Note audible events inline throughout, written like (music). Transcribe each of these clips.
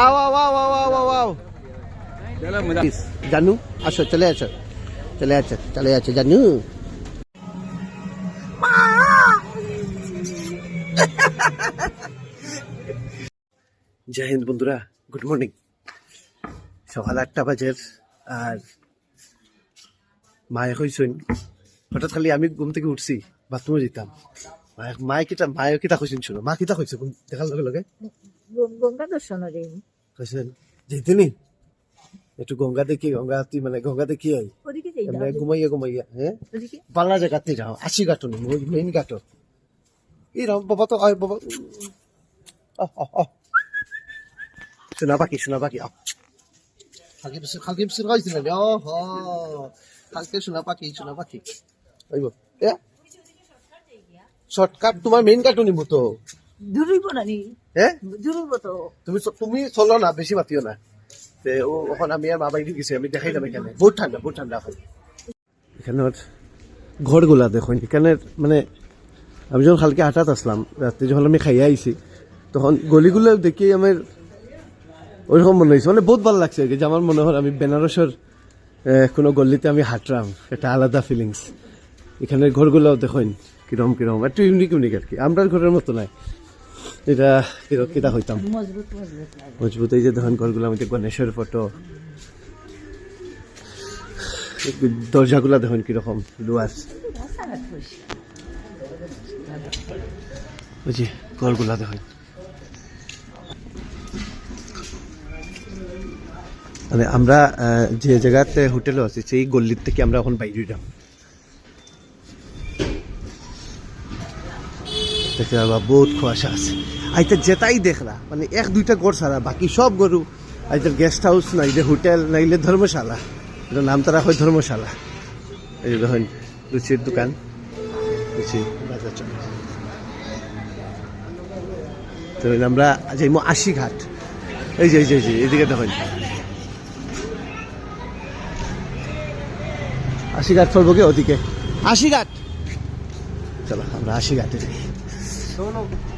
আও জানু, আসো, চলে আসো। চলে আসো চলে আসো, জানু। জয় হিন্দ, বন্ধুরা, গুড মর্নিং। সকাল আটটা বাজের আর মায়ে কইছেন হঠাৎ খালি আমি ঘুম থেকে উঠছি, বাথরুমে যেতাম। মায়ে কিটা মায়ে কিটা কইছেন শুনো? মা কিটা কইছে? দেখার লগে লগে। গঙ্গা দর্শন কইছেন যেতেনি একটু গঙ্গা দেখি গঙ্গা তুই মানে গঙ্গা দেখি আই। ওদিকে যাই এমনি ঘুমাইয়া ঘুমাইয়া হ্যাঁ ওদিকে। বাংলা জায়গাতে যাও ঘাটো নি মেইন ঘাটো এই রাম বাবা তো আয় বাবা। শোনা পাখি শোনা পাখি আহ। খালকে বিসির খালকে বিসির খাইছিল না ও হ। খালকে শোনা পাখি শোনা পাখি আইব এ? শর্টকাট তোমার মেইন কাটো নিব তো। দূরিব না নি। হ্যাঁ তুমি চ- তুমি চলো না বেশি মাতিও না। তে ও ওখান আমি আর গেছি আমি দেখাই যাবে এখানে। বহুত ঠান্ডা বহুত ঠান্ডা এখন। এখানের ঘরগুলা দেখুন এখানের মানে আমি যখন কালকে হাঁটাত আসলাম রাত্রে যখন আমি খাইয়া আইছি তখন গলিগুলো দেখি আমার ওইরকম মনে হয়েছে মানে বহুত ভালো লাগছে যে আমার মনে হয় আমি বেনারসের কোনো গলিতে আমি হাঁটলাম একটা আলাদা ফিলিংস এখানের ঘরগুলো দেখুন কিরম কিরম। একটু ইউনিক ইউনিক আর কি। আমরা ঘরের মতো নাই। এটা কিরম কিতা হইতাম। মজবুত এই যে দেখুন ঘরগুলো আমাদের গণেশের ফটো দরজাগুলা দেখুন কীরকম লুয়ার। বুঝি ঘরগুলা দেখুন। মানে আমরা যে জায়গাতে হোটেলে আছি সেই গল্লির থেকে আমরা এখন বাইরে যাম দেখতে পাবা বহুত কুয়াশা আছে। আইতে যেটাই দেখলা মানে এক দুইটা গড় ছাড়া বাকি সব গরু আইতে গেস্ট হাউস নাইলে হোটেল নাইলে ধর্মশালা। এটা নাম তারা হয় ধর্মশালা। এই দেখুন লুচির দোকান। লুচি বাজার চলে। তো আমরা যাইমো আশি ঘাট এই যে এই যে এই যে এদিকে দেখুন। আশি ঘাট চলবো কি ওদিকে? আশি ঘাট চলো আমরা আশি ঘাটে যাই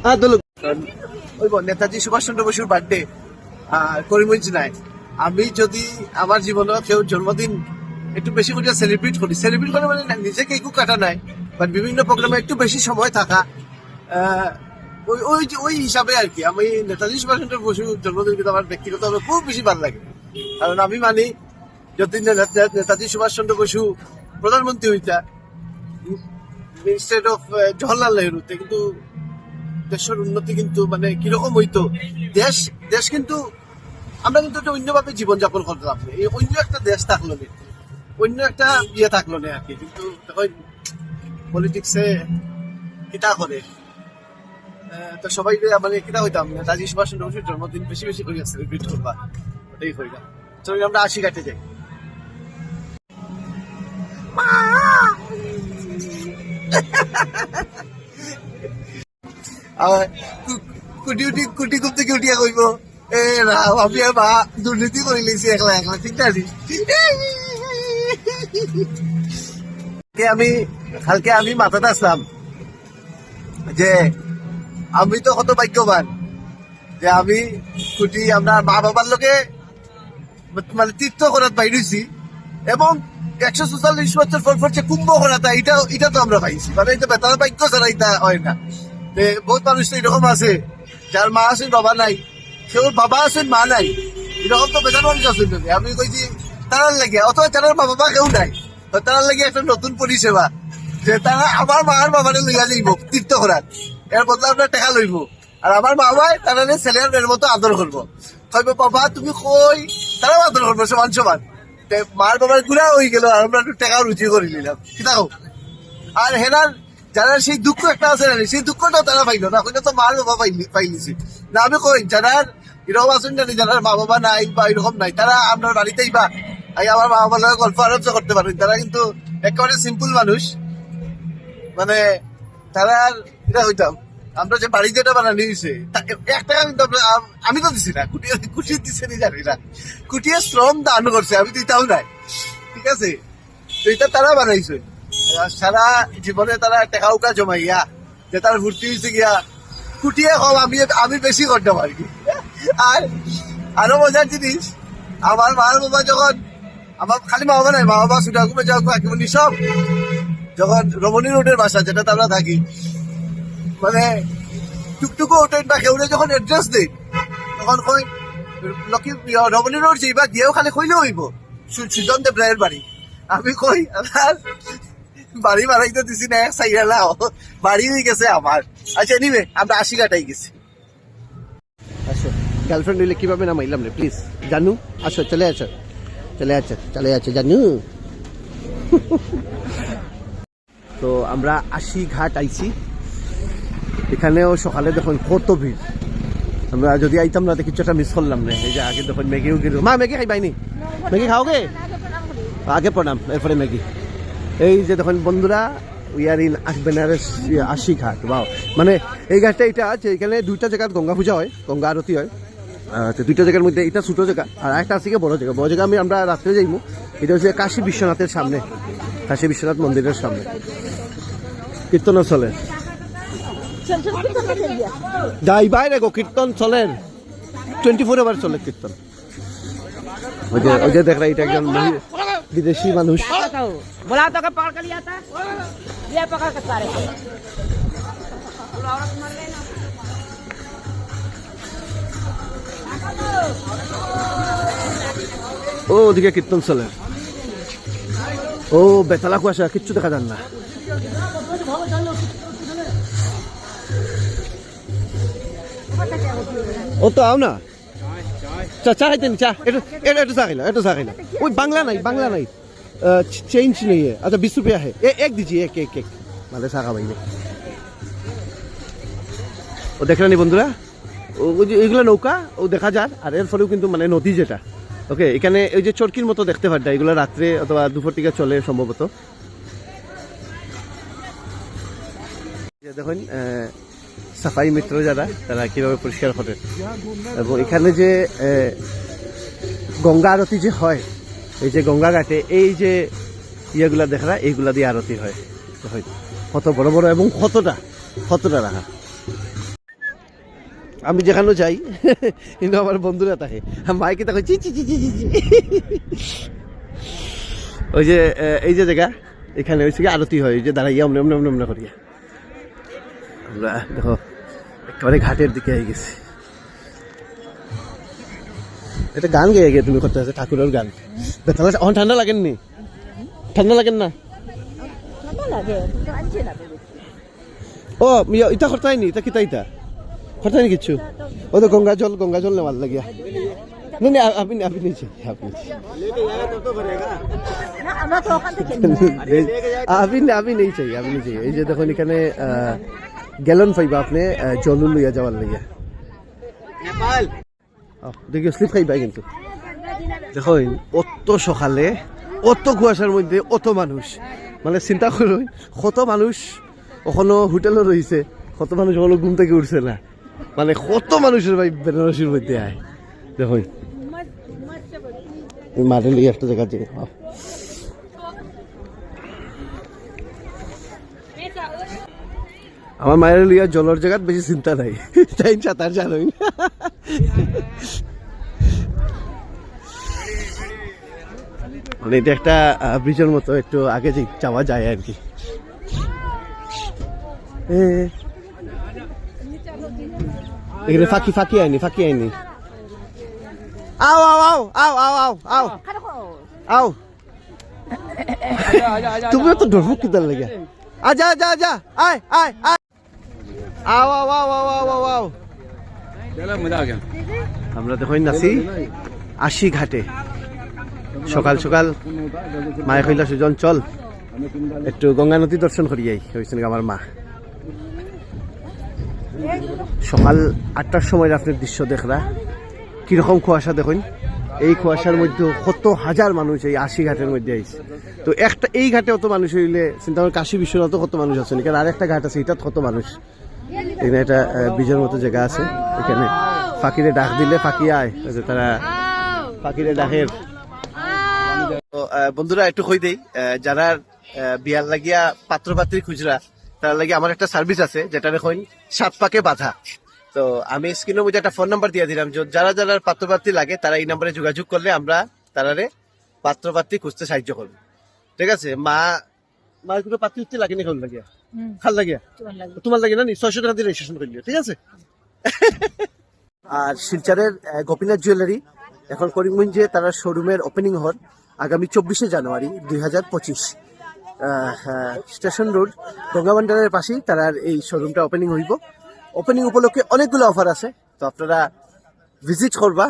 হ্যাঁ দোলক ওই নেতাজি সুভাষচন্দ্র বসুর বার্থডে করিমগঞ্জ নাই। আমি যদি আমার জীবনে কেউ জন্মদিন একটু বেশি করে সেলিব্রেট করি সেলিব্রেট করে মানে না, নিজে কেকও কাটা নাই বাট বিভিন্ন প্রোগ্রামে একটু বেশি সময় থাকা ওই ওই ওই হিসাবে আর কি। আমি নেতাজি সুভাষচন্দ্র বসুর জন্মদিন কিন্তু আমার ব্যক্তিগতভাবে খুব বেশি ভালো লাগে। কারণ আমি মানি যতদিন নেতাজি সুভাষচন্দ্র বসু প্রধানমন্ত্রী হইতা ইনস্টেড অফ জওয়াহরলাল নেহরুতে কিন্তু দেশের উন্নতি কিন্তু মানে কীরকম হইতো? দেশ দেশ কিন্তু, আমরা কিন্তু একটা অন্যভাবে জীবনযাপন করতাম এই অন্য একটা দেশ থাকল না। অন্য একটা ইয়ে থাকল না আর কি। কিন্তু পলিটিক্সে কিতা করে? তো সবাই মানে কিতা হইতাম নেতাজি সুভাষচন্দ্র বসুর জন্মদিন বেশি বেশি করে সেলিব্রেট করবা ওটাই হইলাম চলো আমরা আশি কাটে যাই। কুটি কুটি থেকে কইব এ রাও আমি মা দুর্নীতি করে লিছি একলা একলা ঠিক আছে আমি কালকে আমি মাথাতে আসলাম যে আমি তো কত ভাগ্যবান যে আমি কুটি আমরা মা বাবার লোকে মানে তীর্থ করাত বাইরেছি এবং একশো চুয়াল্লিশ বছর পর পর যে কুম্ভ করাটা এটা এটা তো আমরা পাইছি। মানে এটা বেতার ভাগ্য ছাড়া এটা হয় না। বহুত মানুষ তো এরকম আছে যার মা আছেন বাবা নাই। কেউ বাবা আছেন মা নাই। এরকম তো বেতার মানুষ আছেন আমি কইছি তারার লাগে, অথবা তারার বাবা কেউ নাই। তারার লাগে একটা নতুন পরিষেবা যে তারা আমার মা আর বাবারে লইয়া যাইব তীর্থ করার এর বদলে আপনার টাকা লইব আর আমার বাবাই তারা ছেলের মতো আদর করব কইব বাবা, তুমি কই তারাও আদর করব সমান সমান। মার বাবার গুড়া হয়ে গেল আর আমরা একটু টাকা রুচি করে নিলাম। কি আর হেনার যারা সেই দুঃখ একটা আছে না, সেই দুঃখটাও তারা পাইলো না। ওইটা তো মার বাবা পাইলি পাইলিছি। না, আমি কই, যারা এরকম আছেন জানি, যারা মা বাবা নাই বা এরকম নাই, তারা আপনার বাড়িতেই বা আই আমার মা বাবার গল্প আলোচনা করতে পারেন। তারা কিন্তু একেবারে সিম্পল মানুষ। মানে তারা এটা হইতাম। আমরা যে বাড়ি যেটা বানানি তা- এক টাকা কিন্তু আমি তো দিছি না। কুটিয়ে কুটিয়ে দিছে নি জানি না। কুটিয়ে শ্রম দান করছে, আমি দিতাও নাই। ঠিক আছে? তো এটা তারা বানাইছে। সারা জীবনে তারা টাকা উকা জমাইয়া যে তার ভর্তি হয়েছে গিয়া, কুটিয়ে কম আমি আমি বেশি করতাম আর কি। আর আরও মজার জিনিস, আমার মার বাবা যখন, আমার খালি মা বাবা নাই, মা বাবা সুটা ঘুমে যাওয়া কাকিমনি সব, যখন রমণী রোডের বাসা যেটা আমরা থাকি মানে টুকটুকু ওঠেন বা কেউরে যখন এড্রেস দেই তখন কই লক্ষ্মী রমণী রোড যাইবা দিয়েও খালি কইলে হইব সুজন দেব রায়ের বাড়ি। আমি কই আমার বাড়ি বাড়াইতে দিছি না এক লাও। বাড়ি হয়ে গেছে আমার। আচ্ছা নিবে আমরা আশি কাটাই গেছি। আসো। গার্লফ্রেন্ড হইলে কীভাবে নামাইলাম রে প্লিজ জানু? আসো, চলে আসো। চলে আসো চলে আসো, জানু। (laughs) তো আমরা আশি ঘাট আইছি। এখানেও সকালে দেখুন কত ভিড়। আমরা যদি আইতাম না তো একটা মিস করলাম না এই যে আগে দেখুন ম্যাগিও গেল। মা, ম্যাগি খাইবাইনি ম্যাগি খাওগে? আগে প্রণাম, এরপরে ম্যাগি। এই যে দেখুন বন্ধুরা উই আর ইন বেনারস আশি ঘাট বাও মানে এই ঘাটটা এটা আছে, এখানে দুইটা জায়গাত গঙ্গা পূজা হয়, গঙ্গা আরতি হয়। তো দুইটা জায়গার মধ্যে এটা ছোট জায়গা, আর একটা আছে বড় জায়গা। বড় জায়গা আমি, আমরা রাত্রে যাইমু, এটা হচ্ছে কাশী বিশ্বনাথের সামনে, কাশী বিশ্বনাথ মন্দিরের সামনে। কীর্তন চলে। যাই বাইরে গো, কীর্তন চলেন টোয়েন্টি ফোর আওয়ার চলে কীর্তন। ওই যে ওই যে দেখ এটা একজন বিদেশি মানুষ। बोला तो पकड़ कर लिया था ये पकड़ कर सारे ও ওদিকে কীর্তন চলে ও বেতালা কুয়াশা কিচ্ছু দেখা যান না ও তো আও না চা চা খাইতেন চা একটু একটু একটু চা খাইলা একটু চা খাইলা ওই বাংলা নাই বাংলা নাই চেঞ্জ নেই है अच्छा बीस रुपया है ए, एक दीजिए एक एक एक মানে চা খাবাই না ও দেখলেন বন্ধুরা ও ওই যে এগুলো নৌকা ও দেখা যায় আর এর ফলেও কিন্তু মানে নদী যেটা ওকে এখানে ওই যে চরকির মতো দেখতে পারটা এগুলো রাত্রে অথবা দুপুর থেকে চলে সম্ভবত যে দেখুন আহ, সাফাই মিত্র যারা তারা কিভাবে পরিষ্কার করেন এবং এখানে যে আহ, গঙ্গা আরতি যে হয় এই যে গঙ্গা ঘাটে, এই যে ইয়েগুলা দেখা এইগুলা দিয়ে আরতি হয়। কত বড় বড় এবং কতটা কতটা রাখা আমি যেখানে যাই, (laughs) কিন্তু আমার বন্ধুরা থাকে। মাইকে তাকে চি চি চি চি চি চি। ওই যে এই যে জায়গা, এখানে হয়েছে কি আরতি হয়। ওই যে দাঁড়াইয়া অমনে অমনে অমনে করিয়া। আমরা দেখো, একেবারে ঘাটের দিকে হয়ে গেছি। এটা গান গেয়ে গিয়ে তুমি করতে আছে ঠাকুরের গান। বেতালা অন ঠান্ডা লাগেন নি? ঠান্ডা লাগেন না না। ও ইটা করতে হয়নি ইটা কিতা ইটা? করতে নি কিচ্ছু ও তো গঙ্গা জল গঙ্গা জল নেওয়ার লাগিয়া। না না আপনি আপনি নিচে না নেই চাই (laughs) আপনি নেই চাই এই যে দেখুন এখানে গ্যালন পাইবা আপনি জল লইয়া যাওয়ার লাগিয়া। দেখি স্লিপ খাইবা কিন্তু? দেখুন অত সকালে, অত কুয়াশার মধ্যে, অত মানুষ। মানে চিন্তা করো, কত মানুষ ওখানো হোটেলও রয়েছে, কত মানুষ ওখানে ঘুম থেকে উঠছে না। মানে কত মানুষের ভাই বেনারসির মধ্যে আয়। মারে লিয়ে একটা জায়গা যে আমার মায়ের লিয়া জলের জায়গাত বেশি চিন্তা নাই। (laughs) তাই সাঁতার জানোই মানে এটা একটা ব্রিজের মতো একটু আগে যে যাওয়া যায় আর কি। এখানে ফাঁকি ফাঁকি আইনি ফাঁকি আইনি। আও আও আও আও আও আও আও। আও। তুমিও তো ডরবো কিদার লাগে। আজা আজা আজা আয় আয় আয়। আও আও আও আও আও আও আও আমরা দেখুন নাছি আশি ঘাটে। সকাল সকাল। মায়ে কইলা সুজন চল। একটু গঙ্গা নদী দর্শন করি যাই হয়েছেন আমার মা। সকাল আটটার সময় আপনার দৃশ্য দেখরা কীরকম কুয়াশা দেখুন। এই কুয়াশার মধ্যে কত হাজার মানুষ এই আশি ঘাটের মধ্যে আইছে। তো একটা এই ঘাটে অত মানুষ হইলে চিন্তা করেন কাশী বিশ্বনাথ কত মানুষ আছে। আর একটা ঘাট আছে এটা কত মানুষ। এখানে একটা আহ, ব্রিজের মতো জায়গা আছে। এখানে ফাঁকিরে ডাক দিলে ফাঁকি আয়। তারা ফাঁকিরে ডাকের। বন্ধুরা একটু কই দেই যারা বিয়ার লাগিয়া পাত্র পাত্রী খুচরা তার লাগে আমার একটা সার্ভিস আছে যেটা দেখুন সাত পাকে বাধা। তো আমি স্ক্রিনের মধ্যে একটা ফোন নাম্বার দিয়ে দিলাম যারা যারা পাত্রপাত্রী লাগে তারা এই নাম্বারে যোগাযোগ করলে আমরা তারারে পাত্রপাত্রী খুঁজতে সাহায্য করব। ঠিক আছে? মা মার কোনো পাত্রী উঠতে লাগে না লাগিয়া? খাল লাগিয়া তোমার লাগে। না নি? ছয়শো টাকা দিয়ে রেজিস্ট্রেশন করে ঠিক আছে? আর শিলচরের আহ, গোপীনাথ জুয়েলারি এখন করিমগঞ্জে তারা শোরুমের ওপেনিং হন আগামী চব্বিশে জানুয়ারি দুই হাজার পঁচিশ। স্টেশন রোড গঙ্গাবান্ডারের পাশেই তার এই শোরুমটা ওপেনিং হইব। ওপেনিং উপলক্ষে অনেকগুলো অফার আছে তো আপনারা ভিজিট করবা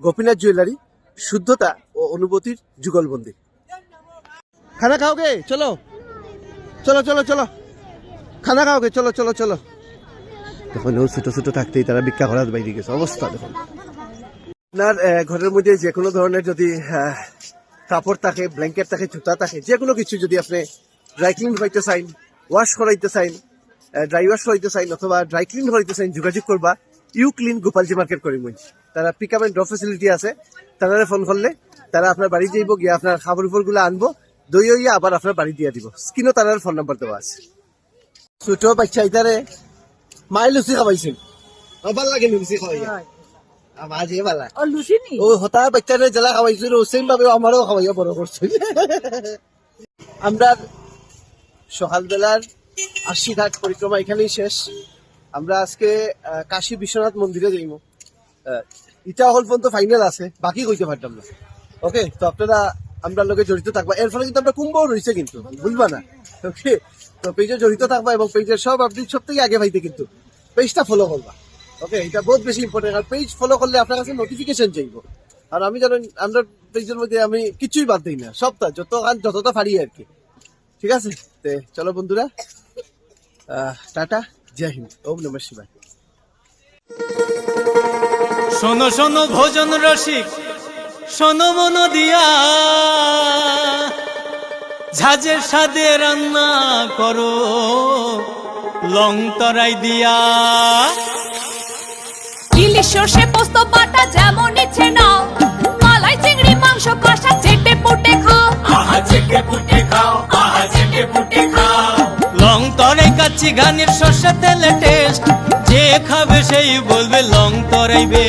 গোপীনাথ জুয়েলারি শুদ্ধতা ও অনুভূতির যুগলবন্দি। খানা খাওগে চলো। চলো চলো চলো। খানা খাওগে চলো চলো চলো। তখন ও ছোট ছোট থাকতেই তারা ভিক্ষা করার বাইরে গেছে। অবস্থা দেখুন। আপনার ঘরের মধ্যে যে কোনো ধরনের যদি কাপড় থাকে ব্ল্যাঙ্কেট থাকে, জুতা থাকে যে কোনো কিছু যদি আপনি ড্রাই ক্লিন হইতে চাইন ওয়াশ করাইতে চাইন ড্রাই ওয়াশ করাইতে চাইন অথবা ড্রাই ক্লিন করাইতে চাইন, যোগাযোগ করবা U clean Gopalji market Karimganj. তারা pick up and drop facility আছে। তারা ফোন করলে তারা আপনার বাড়ি যাইব, গিয়ে আপনার খাবার উপরগুলো আনব দই আবার আপনার বাড়ি দিয়ে দিব। স্ক্রিনও তার ফোন নাম্বার দেওয়া আছে। ছোট বাচ্চা ইতারে মাই লুচি খাবাইছিল ভালো লাগে লুচি ভালা ও লুচি ও হতা বাচ্চারে জেলা সেম ভাবে আমারও বড় করছিল আমরা ঘাট পরিক্রমা এখানেই শেষ। আমরা আজকে কাশী বিশ্বনাথ মন্দিরে যাইব ইটা হল পর্যন্ত ফাইনাল আছে বাকি কইতে পারতাম না। ওকে তো আপনারা আমরা লোকে জড়িত থাকবা। এর ফলে কিন্তু আমরা কুম্ভ রয়েছে কিন্তু বুঝবা না। ওকে তো পেজে জড়িত থাকবা এবং পেজের সব আপডেট সব থেকে আগে পাইতে কিন্তু পেজটা ফলো করবা। ওকে এটা বহুত বেশি ইম্পর্টেন্ট আর পেজ ফলো করলে আপনার কাছে নোটিফিকেশন চাইব। আর আমি জানেন আমরা পেজের মধ্যে আমি কিছুই বাদ দিই না, সবটা, যত গান, যতটা পারি আর কি। ঠিক আছে? তে, চলো বন্ধুরা। টাটা, জয় হিন্দ, ওম নমঃ শিবায়। শোনো শোনো, ভোজন রসিক, শোনো মন দিয়া। ঝাঁঝের সাদে রান্না করো লং তরাই দিয়া। ইলিশ সর্ষে পোস্ত বাটা যেমন ইচ্ছে নাও মালাই চিংড়ি মাংস কষা চেটে পুটে খাও। আহা চেটে পুটে খাও আহা চেটে পুটে খাও। লং তরাই কাচ্চি ঘানির সর্ষে তেলে টেস্ট যে খাবে সেই বলবে লং তরাই তরাইবে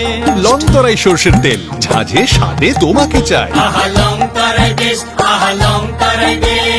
লং তরাই সর্ষের তেল ঝাঁঝে স্বাদে তোমাকে চাই। আহা লং তরাই বেশ আহা লং তরাই বেশ